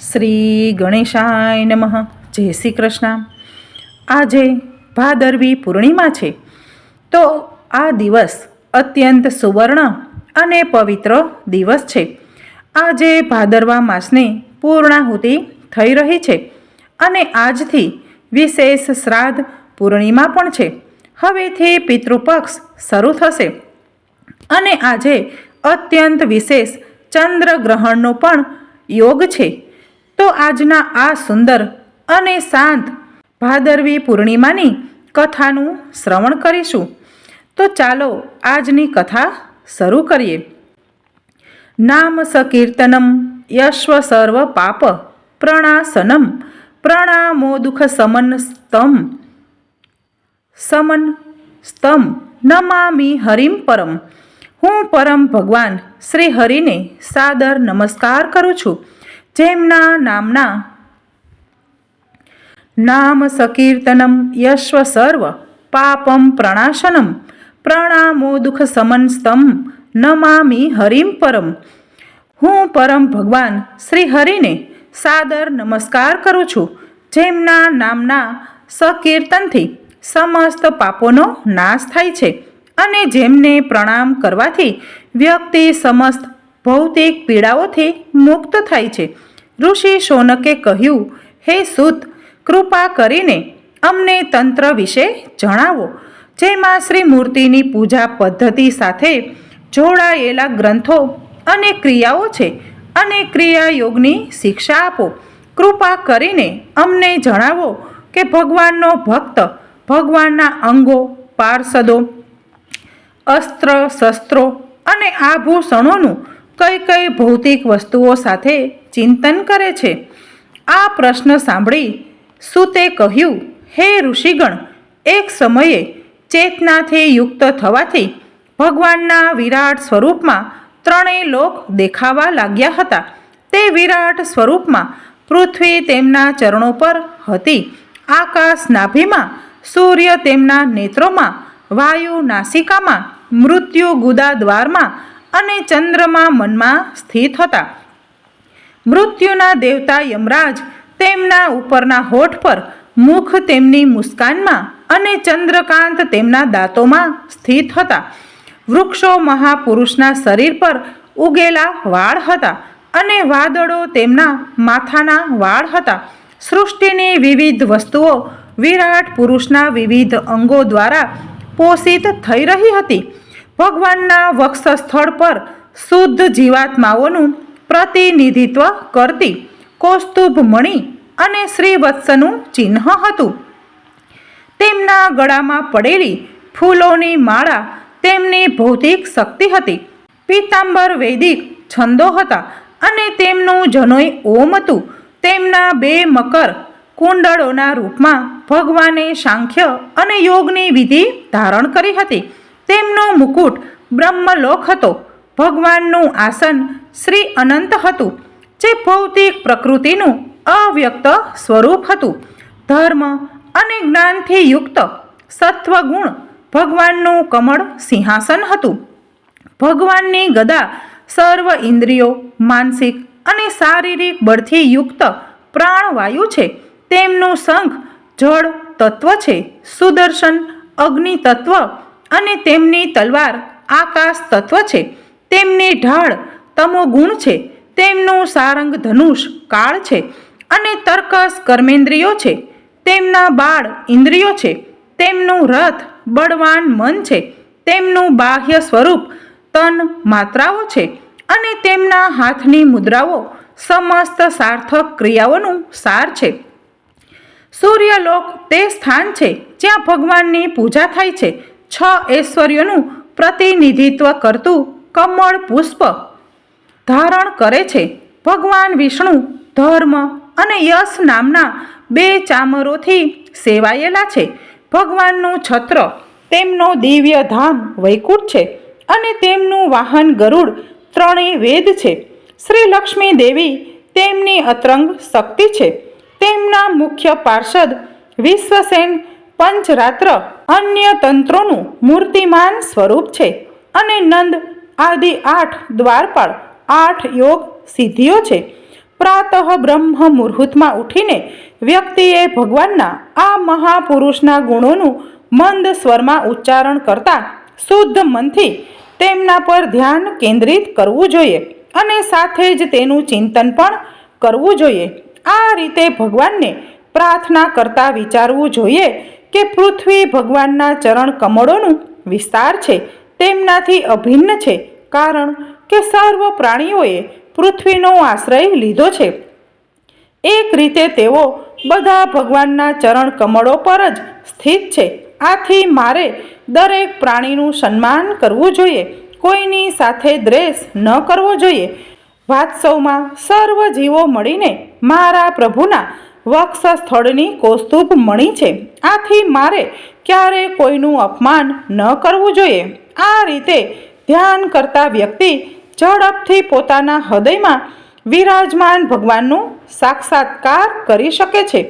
શ્રી ગણેશાય નમઃ. જય શ્રી કૃષ્ણ. આજે ભાદરવી પૂર્ણિમા છે. તો આ દિવસ અત્યંત સુવર્ણ અને પવિત્ર દિવસ છે. આજે ભાદરવા માસની પૂર્ણાહુતિ થઈ રહી છે અને આજથી વિશેષ શ્રાદ્ધ પૂર્ણિમા પણ છે. હવેથી પિતૃપક્ષ શરૂ થશે. અને આજે અત્યંત વિશેષ ચંદ્રગ્રહણનો પણ યોગ છે. તો આજના આ સુંદર અને શાંત ભાદરવી પૂર્ણિમાની કથાનું શ્રવણ કરીશું. તો ચાલો આજની કથા શરૂ કરીએ. નામ સકીર્તનમ યશ્વ સર્વ પાપ પ્રણાસનમ પ્રણામો દુઃખ સમન સ્તમ સમન સ્તમ નમામી હરિમ પરમ હું પરમ ભગવાન શ્રી હરિને સાદર નમસ્કાર કરું છું. જેમના નામના નામ સકીર્તનમ યશ્વ સર્વ પાપમ પ્રણાશનમ પ્રણામો દુઃખ સમન સ્તમ નમામી હરિમ પરમ. હું પરમ ભગવાન શ્રી હરિને સાદર નમસ્કાર કરું છું. જેમના નામના સકીર્તનથી સમસ્ત પાપોનો નાશ થાય છે અને જેમને પ્રણામ કરવાથી વ્યક્તિ સમસ્ત ભૌતિક પીડાઓથી મુક્ત થાય છે. ઋષિ શૌનકે કહ્યું, હે સુત, કૃપા કરીને અમને તંત્ર વિશે જણાવો, જેમાં શ્રી મૂર્તિની પૂજા પદ્ધતિ સાથે જોડાયેલા ગ્રંથો અને ક્રિયાઓ છે અને ક્રિયા યોગની શિક્ષા આપો. કૃપા કરીને અમને જણાવો કે ભગવાનનો ભક્ત, ભગવાનના અંગો, પાર્ષદો, અસ્ત્ર, શસ્ત્રો અને આભૂષણોનું કઈ કઈ ભૌતિક વસ્તુઓ સાથે ચિંતન કરે છે. આ પ્રશ્ન સાંભળી સુતે કહ્યું, હે ઋષિગણ, એક સમયે ચેતનાથી યુક્ત થવાથી ભગવાનના વિરાટ સ્વરૂપમાં ત્રણેય લોક દેખાવા લાગ્યા હતા. તે વિરાટ સ્વરૂપમાં પૃથ્વી તેમના ચરણો પર હતી. આકાશ નાભીમાં સૂર્ય તેમના નેત્રોમાં, વાયુ નાસિકામાં, મૃત્યુ ગુદા દ્વારમાં અને ચંદ્રમાં મનમાં સ્થિત હતા. મૃત્યુના દેવતા યમરાજ તેમના ઉપરના હોઠ પર મુખ તેમની મુસ્કાનમાં અને ચંદ્રકાંત તેમના દાંતોમાં સ્થિત હતા. વૃક્ષો મહાપુરુષના શરીર પર ઉગેલા વાળ હતા અને વાદળો તેમના માથાના વાળ હતા. સૃષ્ટિની વિવિધ વસ્તુઓ વિરાટ પુરુષના વિવિધ અંગો દ્વારા પોષિત થઈ રહી હતી. ભગવાનના વક્ષસ્થળ પર શુદ્ધ જીવાત્માઓનું પ્રતિનિધિત્વ કરતી કૌસ્તુભ મણિ અને શ્રીવત્સનું ચિહ્ન હતું. તેમના ગળામાં પડેલી ફૂલોની માળા તેમની ભૌતિક શક્તિ હતી. પીતાંબર વૈદિક છંદો હતા અને તેમનું જનોય ઓમ હતું. તેમના બે મકર કુંડળોના રૂપમાં ભગવાને સાંખ્ય અને યોગની વિધિ ધારણ કરી હતી. તેમનો મુકુટ બ્રહ્મલોક હતો. ભગવાનનું આસન શ્રી અનંત હતું, જે ભૌતિક પ્રકૃતિનું અવ્યક્ત સ્વરૂપ હતું. ધર્મ અને જ્ઞાનથી યુક્ત સત્વગુણ ભગવાનનું કમળ સિંહાસન હતું. ભગવાનની ગદા સર્વ ઇન્દ્રિયો, માનસિક અને શારીરિક બળથી યુક્ત પ્રાણવાયુ છે. તેમનું શંખ જળ તત્વ છે. સુદર્શન, અગ્નિ તત્વ અને તેમની તલવાર આકાશ તત્વ છે. તેમની ઢાળ તમોગુણ છે. તેમનું સારંગ ધનુષ કાળ છે અને તર્કસ કર્મેન્દ્રિયો છે. તેમના બાળ ઇન્દ્રિયો છે. તેમનું રથ બળવાન મન છે. તેમનું બાહ્ય સ્વરૂપ તન માત્રાઓ છે અને તેમના હાથની મુદ્રાઓ સમસ્ત સાર્થક ક્રિયાઓનું સાર છે. સૂર્યલોક તે સ્થાન છે જ્યાં ભગવાનની પૂજા થાય છે. છ ઐશ્વર્યોનું પ્રતિનિધિત્વ કરતું કમળ પુષ્પ ધારણ કરે છે. ભગવાન વિષ્ણુ ધર્મ અને યશ નામના બે ચામરોથી સેવાયેલા છે. ભગવાનનું છત્ર, તેમનો દિવ્ય ધામ વૈકુંઠ છે અને તેમનું વાહન ગરુડ ત્રણેય વેદ છે. શ્રી લક્ષ્મી દેવી તેમની અતરંગ શક્તિ છે. તેમના મુખ્ય પાર્ષદ વિશ્વસેન પંચરાત્ર અન્ય તંત્રોનું મૂર્તિમાન સ્વરૂપ છે અને નંદ આદિ આઠ દ્વારપાળ આઠ યોગ સિદ્ધિઓ છે. પ્રાતઃ બ્રહ્મ મુહૂર્તમાં ઉઠીને વ્યક્તિએ ભગવાનના આ મહાપુરુષના ગુણોનું મંદ સ્વરમાં ઉચ્ચારણ કરતા શુદ્ધ મનથી તેમના પર ધ્યાન કેન્દ્રિત કરવું જોઈએ અને સાથે જ તેનું ચિંતન પણ કરવું જોઈએ. આ રીતે ભગવાનને પ્રાર્થના કરતાં વિચારવું જોઈએ કે પૃથ્વી ભગવાનના ચરણ કમળોનું વિસ્તાર છે. તેમનાથી અભિન્ન છે. કારણ કે સર્વ પ્રાણીઓએ પૃથ્વીનો આશ્રય લીધો છે? એક રીતે તેઓ બધા ભગવાનના ચરણ કમળો પર જ સ્થિત છે. આથી મારે દરેક પ્રાણીનું સન્માન કરવું જોઈએ. કોઈની સાથે દ્વેષ ન કરવો જોઈએ. વાત્સવમાં સર્વ જીવો મળીને મારા પ્રભુના વક્ષ સ્થળની કોસ્તુભ મણી છે. આથી મારે ક્યારે કોઈનું અપમાન ન કરવું જોઈએ. આ રીતે ધ્યાન કરતા વ્યક્તિ ઝડપથી પોતાના હૃદયમાં વિરાજમાન ભગવાનનું સાક્ષાત્કાર કરી શકે છે.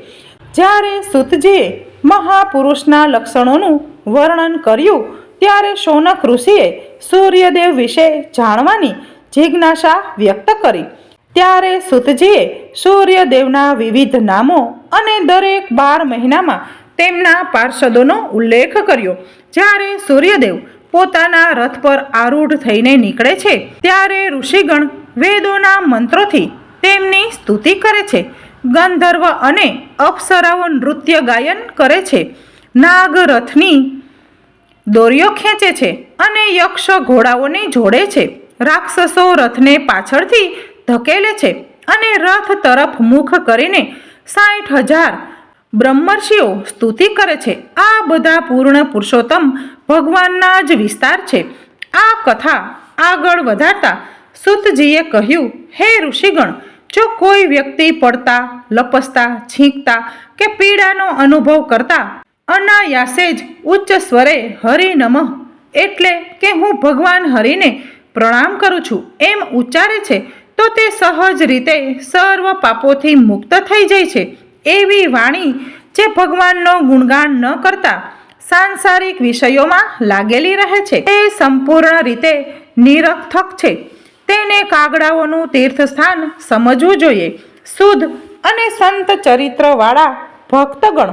જ્યારે સુતજીએ મહાપુરુષના લક્ષણોનું વર્ણન કર્યું, ત્યારે શૌનક ઋષિએ સૂર્યદેવ વિશે જાણવાની જિજ્ઞાસા વ્યક્ત કરી. ત્યારે સુતજીએ સૂર્યદેવના વિવિધ નામો અને દરેક બાર મહિનામાં તેમના પાર્ષદોનો ઉલ્લેખ કર્યો. જ્યારે સૂર્યદેવ પોતાના રથ પર આરૂઢ થઈને નીકળે છે, ત્યારે ઋષિગણ વેદોના મંત્રોથી તેમની સ્તુતિ કરે છે. ગંધર્વ અને અપ્સરાઓ નૃત્ય ગાયન કરે છે. નાગ રથની દોરીઓ ખેંચે છે અને યક્ષ ઘોડાઓને જોડે છે. રાક્ષસો રથને પાછળથી ધકેલે છે અને રથ તરફ મુખ કરીને સાઠ હજાર બ્રહ્મર્ષિઓ સ્તુતિ કરે છે. આ બધા પૂર્ણ પુરુષોત્તમ ભગવાનના જ વિસ્તાર છે. આ કથા આગળ વધારતા સુતજીએ કહ્યું, હે ઋષિગણ, જો કોઈ વ્યક્તિ પડતા, લપસતા, છીંકતા કે પીડાનો અનુભવ કરતા અનાયાસે જ ઉચ્ચ સ્વરે હરિ નમઃ એટલે કે હું ભગવાન હરિને પ્રણામ કરું છું, એમ ઉચ્ચારે છે, તો તે સહજ રીતે સર્વ પાપોથી મુક્ત થઈ જાય છે. એવી વાણી જે ભગવાનનો ગુણગાન ન કરતા સાંસારિક વિષયોમાં લાગેલી રહે છે. એ સંપૂર્ણ રીતે નિરર્થક છે. તેને કાગડાઓનું તીર્થસ્થાન સમજવું જોઈએ. શુદ્ધ અને સંત ચરિત્રવાળા ભક્તગણ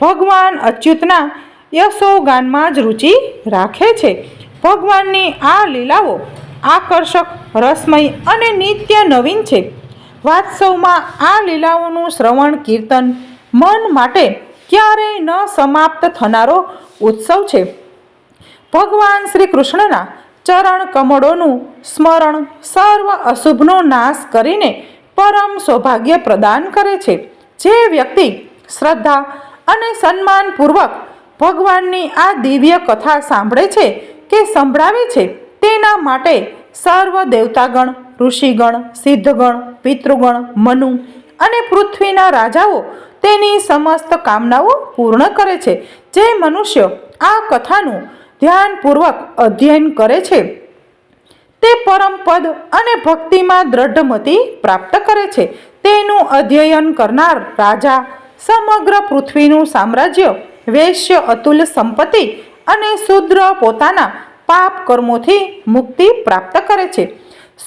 ભગવાન અચ્યુતના યશોગાનમાં જ રુચિ રાખે છે. ભગવાનની આ લીલાઓ આકર્ષક, રસમય અને નિત્ય નવીન છે. વાત્સવમાં આ લીલાઓનું શ્રવણ, કીર્તન, મન માટે ક્યારેય ન સમાપ્ત થનારો ઉત્સવ છે. ભગવાન શ્રી કૃષ્ણના ચરણ કમળોનું સ્મરણ સર્વ અશુભનો નાશ કરીને પરમ સૌભાગ્ય પ્રદાન કરે છે. જે વ્યક્તિ શ્રદ્ધા અને સન્માનપૂર્વક ભગવાનની આ દિવ્ય કથા સાંભળે છે કે સંભળાવે છે, તેના માટે સર્વ દેવતાગણ ઋષિગણ, સિદ્ધગણ, પિતૃગણ, મનુ અને પૃથ્વીના રાજાઓ તેની સમસ્ત કામનાઓ પૂર્ણ કરે છે. જે મનુષ્ય આ કથાનું ધ્યાનપૂર્વક અધ્યયન કરે છે, તે પરમ પદ અને ભક્તિમાં દ્રઢમતી પ્રાપ્ત કરે છે. તેનું અધ્યયન કરનાર રાજા સમગ્ર પૃથ્વીનું સામ્રાજ્ય, વૈશ્ય અતુલ સંપત્તિ અને શુદ્ર પોતાના પાપ કર્મોથી મુક્તિ પ્રાપ્ત કરે છે.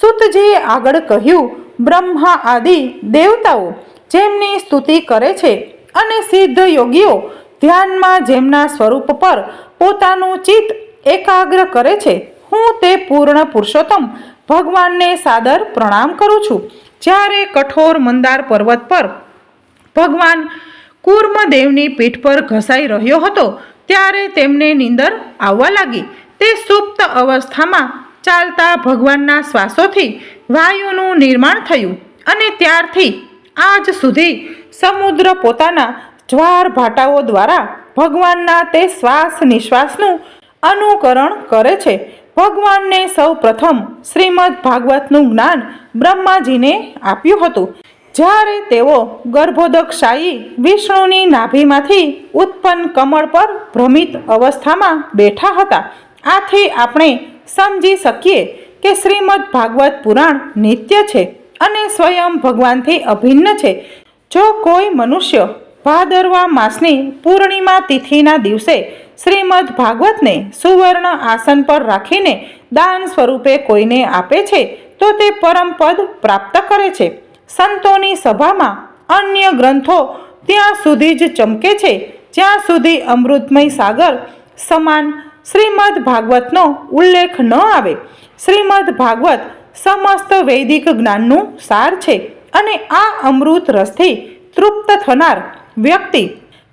સુતજીએ આગળ કહ્યું, બ્રહ્મા આદિ દેવતાઓ જેમની સ્તુતિ કરે છે અને સિદ્ધ યોગીઓ ધ્યાનમાં જેમના સ્વરૂપ પર પોતાનું ચિત્ત એકાગ્ર કરે છે, હું તે પૂર્ણ પુરુષોત્તમ ભગવાનને સાદર પ્રણામ કરું છું. જ્યારે કઠોર મંદાર પર્વત પર ભગવાન કુર્મદેવની પીઠ પર ઘસાઈ રહ્યો હતો, ત્યારે તેમને નીંદર આવવા લાગી. તે સુપ્ત અવસ્થામાં ચાલતા ભગવાનના શ્વાસોથી વાયુનું નિર્માણ થયું અને ત્યારથી આજ સુધી સમુદ્ર પોતાના જ્વાર ભાટાઓ દ્વારા ભગવાનના તે શ્વાસ નિશ્વાસનું અનુકરણ કરે છે. ભગવાનને સૌ પ્રથમ શ્રીમદ ભાગવતનું જ્ઞાન બ્રહ્માજીને આપ્યું હતું. જ્યારે તેઓ ગર્ભોદકશાયી વિષ્ણુની નાભીમાંથી ઉત્પન્ન કમળ પર ભ્રમિત અવસ્થામાં બેઠા હતા આથી આપણે સમજી શકીએ કે શ્રીમદ ભાગવત પુરાણ નિત્ય છે અને સ્વયં ભગવાનથી અભિન્ન છે. જો કોઈ મનુષ્ય ભાદરવા માસની પૂર્ણિમા તિથિના દિવસે શ્રીમદ ભાગવતને સુવર્ણ આસન પર રાખીને દાન સ્વરૂપે કોઈને આપે છે, તો તે પરમ પદ પ્રાપ્ત કરે છે. સંતોની સભામાં અન્ય ગ્રંથો ત્યાં સુધી જ ચમકે છે. જ્યાં સુધી અમૃતમય સાગર સમાન શ્રીમદ ભાગવતનો ઉલ્લેખ ન આવે. શ્રીમદ ભાગવત સમસ્ત વૈદિક જ્ઞાનનું સાર છે અને આ અમૃત રસથી તૃપ્ત થનાર વ્યક્તિ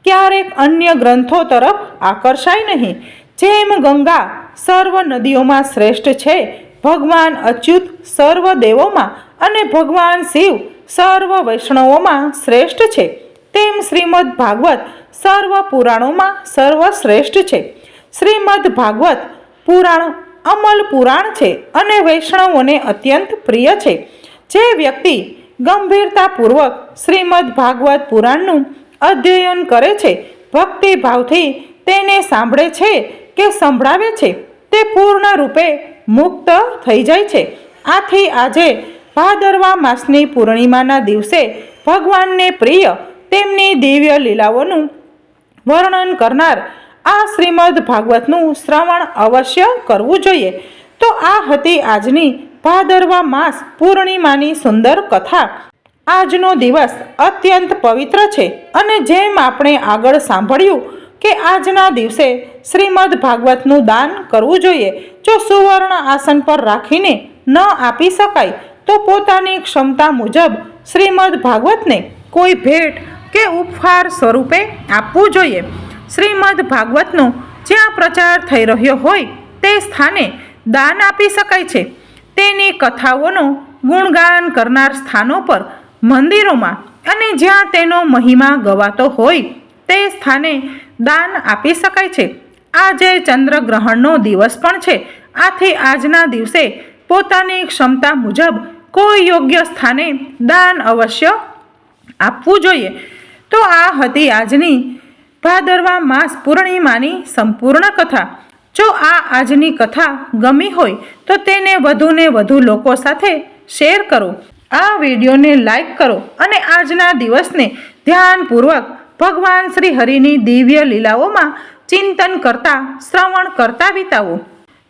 ક્યારેક અન્ય ગ્રંથો તરફ આકર્ષાય નહીં. જેમ ગંગા સર્વ નદીઓમાં શ્રેષ્ઠ છે, ભગવાન અચ્યુત સર્વ દેવોમાં અને ભગવાન શિવ સર્વ વૈષ્ણવોમાં શ્રેષ્ઠ છે, તેમ શ્રીમદ ભાગવત સર્વ પુરાણોમાં સર્વશ્રેષ્ઠ છે. શ્રીમદ ભાગવત પુરાણ અમલ પુરાણ છે અને વૈષ્ણવોને અત્યંત પ્રિય છે. જે વ્યક્તિ ગંભીરતાપૂર્વક શ્રીમદ ભાગવત પુરાણનું અધ્યયન કરે છે ભક્તિ ભાવથી તેને સાંભળે છે કે સંભળાવે છે, તે પૂર્ણ રૂપે મુક્ત થઈ જાય છે. આથી આજે ભાદરવા માસની પૂર્ણિમાના દિવસે ભગવાનને પ્રિય તેમની દિવ્ય લીલાઓનું વર્ણન કરનાર આ શ્રીમદ ભાગવતનું શ્રવણ અવશ્ય કરવું જોઈએ. તો આ હતી આજની ભાદરવા માસ પૂર્ણિમાની સુંદર કથા. આજનો દિવસ અત્યંત પવિત્ર છે અને જેમ આપણે આગળ સાંભળ્યું કે આજના દિવસે શ્રીમદ ભાગવતનું દાન કરવું જોઈએ, જો સુવર્ણ આસન પર રાખીને ન આપી શકાય, તો પોતાની ક્ષમતા મુજબ શ્રીમદ ભાગવતને કોઈ ભેટ કે ઉપહાર સ્વરૂપે આપવું જોઈએ. શ્રીમદ ભાગવતનો જ્યાં પ્રચાર થઈ રહ્યો હોય તે સ્થાને દાન આપી શકાય છે. તેની કથાઓનો ગુણગાન કરનાર સ્થાનો પર મંદિરોમાં અને જ્યાં તેનો મહિમા ગવાતો હોય તે સ્થાને દાન આપી શકાય છે. આજે ચંદ્રગ્રહણનો દિવસ પણ છે. આથી આજના દિવસે પોતાની ક્ષમતા મુજબ કોઈ યોગ્ય સ્થાને દાન અવશ્ય આપવું જોઈએ. તો આ હતી આજની ભાદરવા માસ પૂર્ણિમાની સંપૂર્ણ કથા. જો આ આજની કથા ગમી હોય, તો તેને વધુને વધુ લોકો સાથે શેર કરો. આ વિડીયોને લાઈક કરો અને આજના દિવસને ધ્યાનપૂર્વક ભગવાન શ્રી હરિની દિવ્ય લીલાઓમાં ચિંતન કરતા, શ્રવણ કરતા વિતાવો.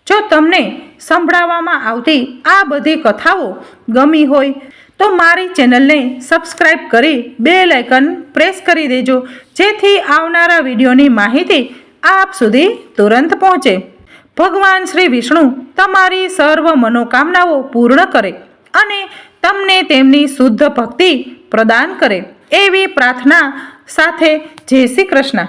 જો તમને સંભળાવવામાં આવતી આ બધી કથાઓ ગમી હોય તો મારી ચેનલને સબસ્ક્રાઈબ કરી બે લાઇકન પ્રેસ કરી દેજો, જેથી આવનારા વિડીયોની માહિતી આપ સુધી તુરંત પહોંચે. ભગવાન શ્રી વિષ્ણુ તમારી સર્વ મનોકામનાઓ પૂર્ણ કરે અને તમને તેમની શુદ્ધ ભક્તિ પ્રદાન કરે, એવી પ્રાર્થના સાથે જય શ્રી કૃષ્ણ.